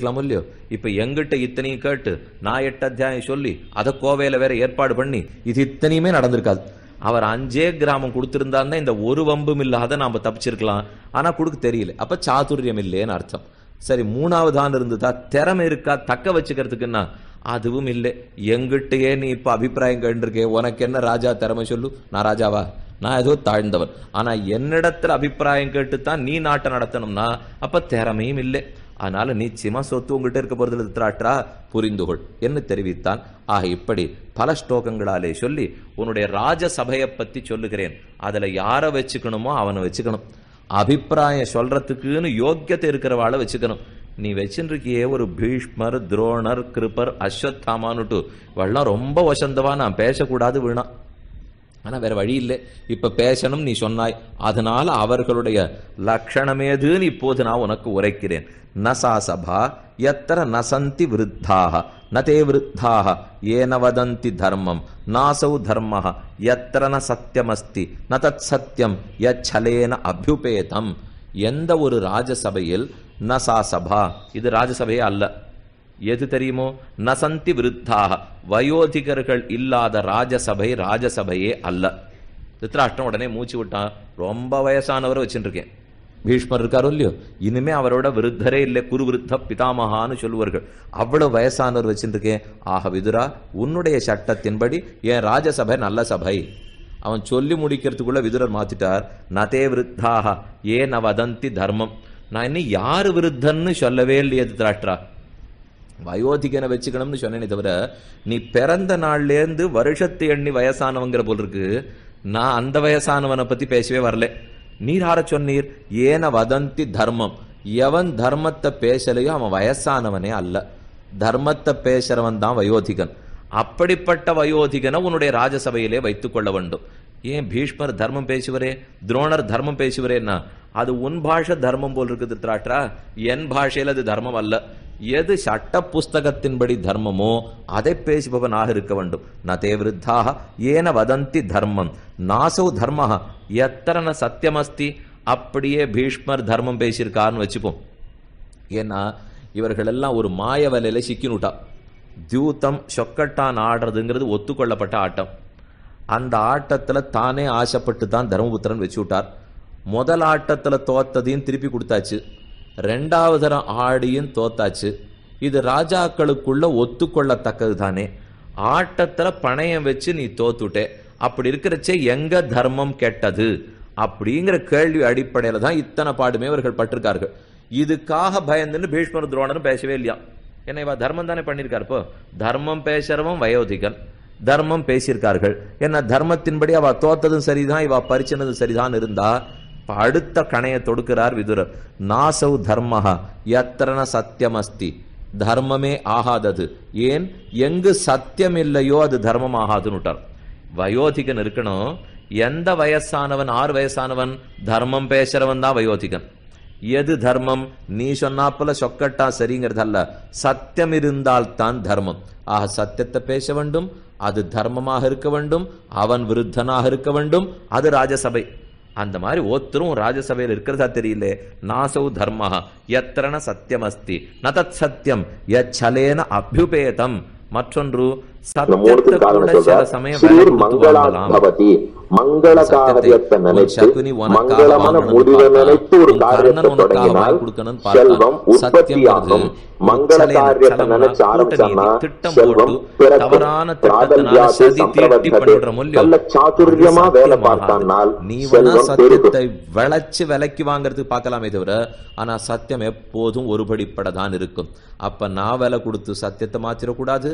இருக்கலாம் இல்லையோ இப்ப எங்கிட்ட இத்தனையும் கேட்டு நான் எட்டு அத்தியாயம் சொல்லி அதை கோவையில வேற ஏற்பாடு பண்ணி இது இத்தனையுமே நடந்திருக்காது. அவர் அஞ்சே கிராமம் கொடுத்துருந்தாருன்னா இந்த ஒரு வம்பும் இல்லாத நாம தப்பிச்சிருக்கலாம். ஆனா கொடுக்க தெரியல. அப்ப சாதுரியம் இல்லையேன்னு அர்த்தம். சரி மூணாவது ஆண்டு இருந்ததா? திறமை இருக்கா? தக்க வச்சுக்கிறதுக்குன்னா அதுவும் இல்லை. எங்கிட்டயே நீ இப்ப அபிப்பிராயம் கேட்டிருக்கே உனக்கு என்ன ராஜா திறமை சொல்லு? நான் ராஜாவா? நான் ஏதோ தாழ்ந்தவன். ஆனா என்னிடத்துல அபிப்பிராயம் கேட்டுத்தான் நீ நாட்டை நடத்தணும்னா அப்ப திறமையும் இல்லை. அதனால நிச்சயமா சொத்து உங்ககிட்ட இருக்க போறது திராட்டா புரிந்துகொள் என்று தெரிவித்தான். ஆக இப்படி பல ஸ்லோகங்களாலே சொல்லி உன்னுடைய ராஜ சபையை பத்தி சொல்லுகிறேன். அதுல யாரை வச்சுக்கணுமோ அவனை வச்சுக்கணும். அபிப்பிராயம் சொல்றதுக்குன்னு யோக்கியத்தை இருக்கிறவாளை வச்சுக்கணும். நீ வச்சுருக்கியே ஒரு பீஷ்மர் துரோணர் கிருப்பர் அஸ்வத்தாமானுட்டு. இவெல்லாம் ரொம்ப வசந்தவா நான் பேசக்கூடாது வீணா. ஆனால் வேற வழி இல்லை. இப்போ பேசணும் நீ சொன்னாய். அதனால அவர்களுடைய லட்சணமேதுன்னு இப்போது நான் உனக்கு உரைக்கிறேன். நசா சபா எத்தர நசந்தி விருத்தாக? நதே விருத்தாக. ஏன வதந்தி தர்மம்? நாசௌ தர்ம எத்தர ந சத்தியமஸ்தி ந தத் சத்தியம் யச்சலேன அபியுபேதம். எந்த ஒரு ராஜசபையில் நசா சபா இது ராஜசபையே அல்ல. எது தெரியுமோ? நசந்தி விருத்தாக. வயோதிகர்கள் இல்லாத ராஜசபை ராஜசபையே அல்ல. திருத்தராஷ்டிரம் உடனே மூச்சு விட்டான். ரொம்ப வயசானவரை வச்சுருக்கேன் பீஷ்மர் இருக்காரோ இல்லையோ? இனிமே அவரோட விருத்தரே இல்லை. குரு விருத்த பிதாமகான்னு சொல்லுவார்கள். அவ்வளவு வயசானவர் வச்சுருக்கேன் ஆக விதுரா உன்னுடைய சட்டத்தின்படி என் ராஜசபை நல்ல சபை. அவன் சொல்லி முடிக்கிறதுக்குள்ள விதுரர் மாத்திட்டார். நதே விருத்தாக. ஏன் வதந்தி தர்மம். நான் இன்னும் யாரு விருத்தன்னு சொல்லவே இல்லையே திருத்தராஷ்டிரா. வயோதிகனை வச்சுக்கணும்னு சொன்னேனே தவிர நீ பிறந்த நாள்லேருந்து வருஷத்து எண்ணி வயசானவங்கிற போல் இருக்கு. நான் அந்த வயசானவனை பத்தி பேசவே வரல. நீர் ஆர சொன்னீர்? ஏன வதந்தி தர்மம். எவன் தர்மத்தை பேசலையோ அவன் வயசானவனே அல்ல. தர்மத்தை பேசுறவன் தான் வயோதிகன். அப்படிப்பட்ட வயோதிகனை உன்னுடைய ராஜசபையிலே வைத்துக் கொள்ள வேண்டும். ஏன் பீஷ்மர் தர்மம் பேசுவரே? துரோணர் தர்மம் பேசுவரேன்னா? அது உன் பாஷை தர்மம் போல் இருக்குது திராட்டா என் பாஷையில் அது தர்மம் அல்ல. எது சட்ட புஸ்தகத்தின்படி தர்மமோ அதை பேசுபவனாக இருக்க வேண்டும். நதே விருத்தாக ஏன வதந்தி தர்மம். நாசௌ தர்ம எத்தனை சத்தியமஸ்தி? அப்படியே பீஷ்மர் தர்மம் பேசியிருக்காருன்னு வச்சுப்போம். ஏன்னா இவர்களெல்லாம் ஒரு மாய வலையில சிக்கினுட்டா. தியூத்தம் சொக்கட்டான் ஆடுறதுங்கிறது ஒத்துக்கொள்ளப்பட்ட ஆட்டம். அந்த ஆட்டத்தில் தானே ஆசைப்பட்டு தான் தர்மபுத்திரன் வச்சு விட்டார் முதல் ஆட்டத்தில் தோத்ததையும் திருப்பி கொடுத்தாச்சு. ரெண்டாவது தரம் ஆடியும் தோத்தாச்சு. இது ராஜாக்களுக்குள்ள ஒத்துக்கொள்ளத்தக்கது தானே. ஆட்டத்தில் பணையம் வச்சு நீ தோத்துட்டே. அப்படி இருக்கிறச்சே எங்க தர்மம் கெட்டது? அப்படிங்கிற கேள்வி அடிப்படையில் தான் இத்தனை பாடுமே அவர்கள் பட்டிருக்கார்கள். இதுக்காக பயந்துன்னு பீஷ்மர் துரோணரும் பேசவே இல்லையா? ஏன்னா இவ தர்மம் தானே பண்ணியிருக்காரு இப்போ தர்மம் பேசுறவன் வயோதிகன். தர்மம் பேசியிருக்கார்கள். என்ன தர்மத்தின்படி அவ தோத்ததும் சரிதான் இவ பறிச்சினதும் சரிதான் இருந்தா அடுத்த கணையை தொடுக்கிறார் விதுரர். நாசௌ தர்மஹா எத்தன சத்தியமஸ்தி. தர்மமே ஆகாதது. ஏன்? எங்கு சத்தியம் இல்லையோ அது தர்மம் ஆகாதுன்னுட்டார் வயோதிகன் இருக்கணும். எந்த வயசானவன் ஆறு வயசானவன் தர்மம் பேசுறவன் தான் வயோதிகன். எது தர்மம்? நீ சொன்னாப்புல சொக்கட்டா சரிங்கிறதல்ல. சத்தியம் இருந்தால்தான் தர்மம். ஆக சத்தியத்தை பேச வேண்டும் அது தர்மமாக இருக்க வேண்டும் அவன் விருத்தனாக இருக்க வேண்டும் அது ராஜசபை. அந்த மாதிரி ஒருத்தரும் ராஜசபையில் இருக்கிறதா தெரியல. நாசௌ தர்ம எத்தன சத்தியம் அஸ்தி ந தத் சத்தியம் எச்சலேன அபியுபேதம். மற்றொன்று மங்களா காரியத்தை நினைத்து மங்களமான முடிவை நினைத்து ஒரு காரியத்தை தொடங்கினால். செல்வம் உற்பத்தியாகும். மங்கள காரியத்தை நினைச்சு செல்வம் பிறக்கும். நல்ல சாதுரியமா வேலை. பார்த்தானால் செல்வம் விளைச்சு விலைக்கு வாங்குறதுக்கு பார்க்கலாமே தவிர ஆனா சத்தியம் எப்போதும் ஒருபடிப்படதான் இருக்கும். அப்ப நான் விலை கொடுத்து சத்தியத்தை மாத்திரக்கூடாது?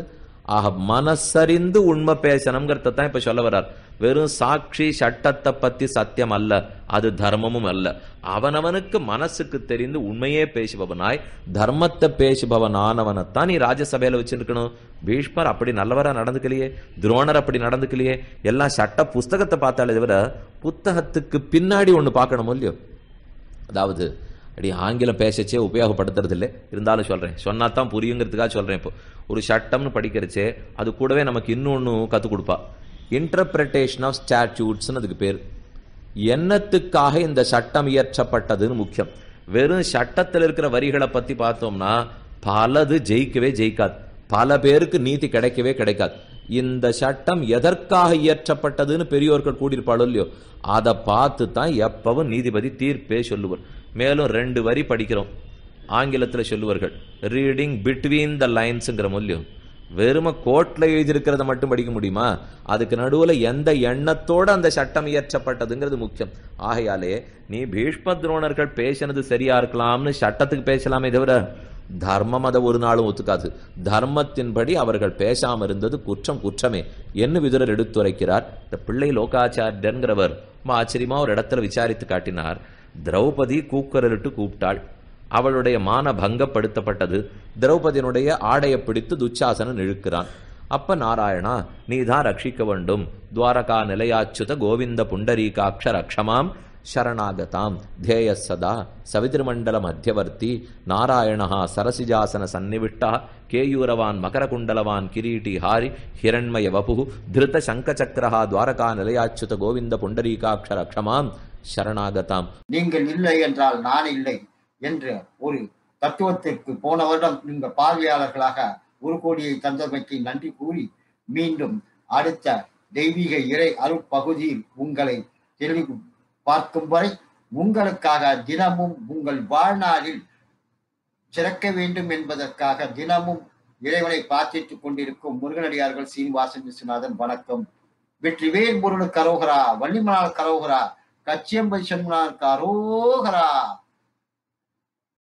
ஆக மனசறிந்து உண்மை பேசணுங்கிறத தான் இப்ப சொல்ல வர்றார். வெறும் சாட்சி சட்டத்தை பத்தி சத்தியம் அல்ல அது தர்மமும் அல்ல. அவனவனுக்கு மனசுக்கு தெரிந்து உண்மையே பேசுபவனாய் தர்மத்தை பேசுபவனானவனைத்தான் நீ ராஜ்யசபையில வச்சிருக்கணும். பீஷ்மர் அப்படி நல்லவரா நடந்துக்கலையே துரோணர் அப்படி நடந்துக்கலையே எல்லாம் சட்ட புஸ்தகத்தை பார்த்தாலே தவிர புத்தகத்துக்கு பின்னாடி ஒன்று பார்க்கணும் இல்லையோ? அதாவது அப்படி ஆங்கிலம் பேசச்சே உபயோகப்படுத்துறது இல்லை இருந்தாலும் சொல்கிறேன் சொன்னா தான் புரியுங்கிறதுக்காக சொல்கிறேன் இப்போ. ஒரு சட்டம்னு படிக்கிறச்சே அது கூடவே நமக்கு இன்னொன்று கற்றுக் கொடுப்பா. இன்டர்பிரட்டேஷன் ஆஃப் ஸ்டாட்யூட்ஸ்னு அதுக்கு பேர். என்னத்துக்காக இந்த சட்டம் இயற்றப்பட்டதுன்னு முக்கியம். வெறும் சட்டத்தில் இருக்கிற வரிகளை பற்றி பார்த்தோம்னா பலது ஜெயிக்கவே ஜெயிக்காது. பல பேருக்கு நீதி கிடைக்கவே கிடைக்காது. இந்த சட்டம் எதற்காக இயற்றப்பட்டதுன்னு பெரியோர்கள் கூடியிருப்பாளோ இல்லையோ அதை பார்த்து தான் எப்பவும் நீதிபதி தீர்ப்பே சொல்லுவார். மேலும் ரெண்டு வரி படிக்கிறோம். ஆங்கிலத்தில் சொல்லுவார்கள் ரீடிங் பிட்வீன் த லைன்ஸுங்கிற மூலியம் வெறும கோட்டில் எழுதியிருக்கிறத மட்டும் படிக்க முடியுமா? அதுக்கு நடுவில் எந்த எண்ணத்தோடு அந்த சட்டம் இயற்றப்பட்டதுங்கிறது முக்கியம். ஆகையாலே நீ பீஷ்ம துரோணர்கள் பேசினது சரியா இருக்கலாம்னு சட்டத்துக்கு பேசலாமே தவிர தர்மம் அதை ஒரு நாளும் ஒத்துக்காது. தர்மத்தின்படி அவர்கள் பேசாமல் இருந்தது குற்றம் குற்றமே. என்ன விதுரர் எடுத்துரைக்கிறார்? இந்த பிள்ளை லோகாச்சாரியங்கிறவர் ரொம்ப ஆச்சரியமா ஒரு இடத்துல விசாரித்து காட்டினார். திரௌபதி கூக்குரலிட்டு கூப்பிட்டாள். அவளுடைய மான பங்கப்படுத்தப்பட்டது. திரௌபதியினுடைய ஆடையை பிடித்து துச்சாசனன் இழுக்கிறான். அப்ப நாராயணா நீதான் ரட்சிக்க வேண்டும். துவாரகா நிலையாச்சுத கோவிந்த புண்டரீகாட்ச ரக்ஷமாம். சரணாகதாம். தேய சதா. சவிதிருமண்டல மத்தியவர்த்தி. நாராயணா சரசிஜாசன சந்நிவிட்டா கேயூரவான் மகரகுண்டலவான் கிரீட்டி ஹாரி. ஹிரண்மய வபு திருத சங்கச்சக்கரஹா துவாரகா நிலையாச்சுத கோவிந்த புண்டரீகாட்ச ரக்ஷமாம். சரணாகதாம். நீங்கள் இல்லை என்றால் நான் இல்லை என்று ஒரு தத்துவத்திற்கு போன வருடம் இந்த பார்வையாளர்களாக ஒரு கோடியை தந்தமைக்கு நன்றி கூறி மீண்டும் அடுத்த தெய்வீக இறை அருட்பகுதியில் உங்களை தெளிவு பார்க்கும் வரை உங்களுக்காக தினமும் உங்கள் வாழ்நாளில் சிறக்க வேண்டும் என்பதற்காக தினமும் இறைவனை பிரார்த்தித்துக் கொண்டிருக்கும் முருகனடியார்கள் சீனிவாசன் விஸ்வநாதன் வணக்கம். வெற்றிவேல் முருகனுக்கு கரோகரா வள்ளிமலால் கரோகரா கச்சியம்பதி சண்முனாருக்கு அரோகரா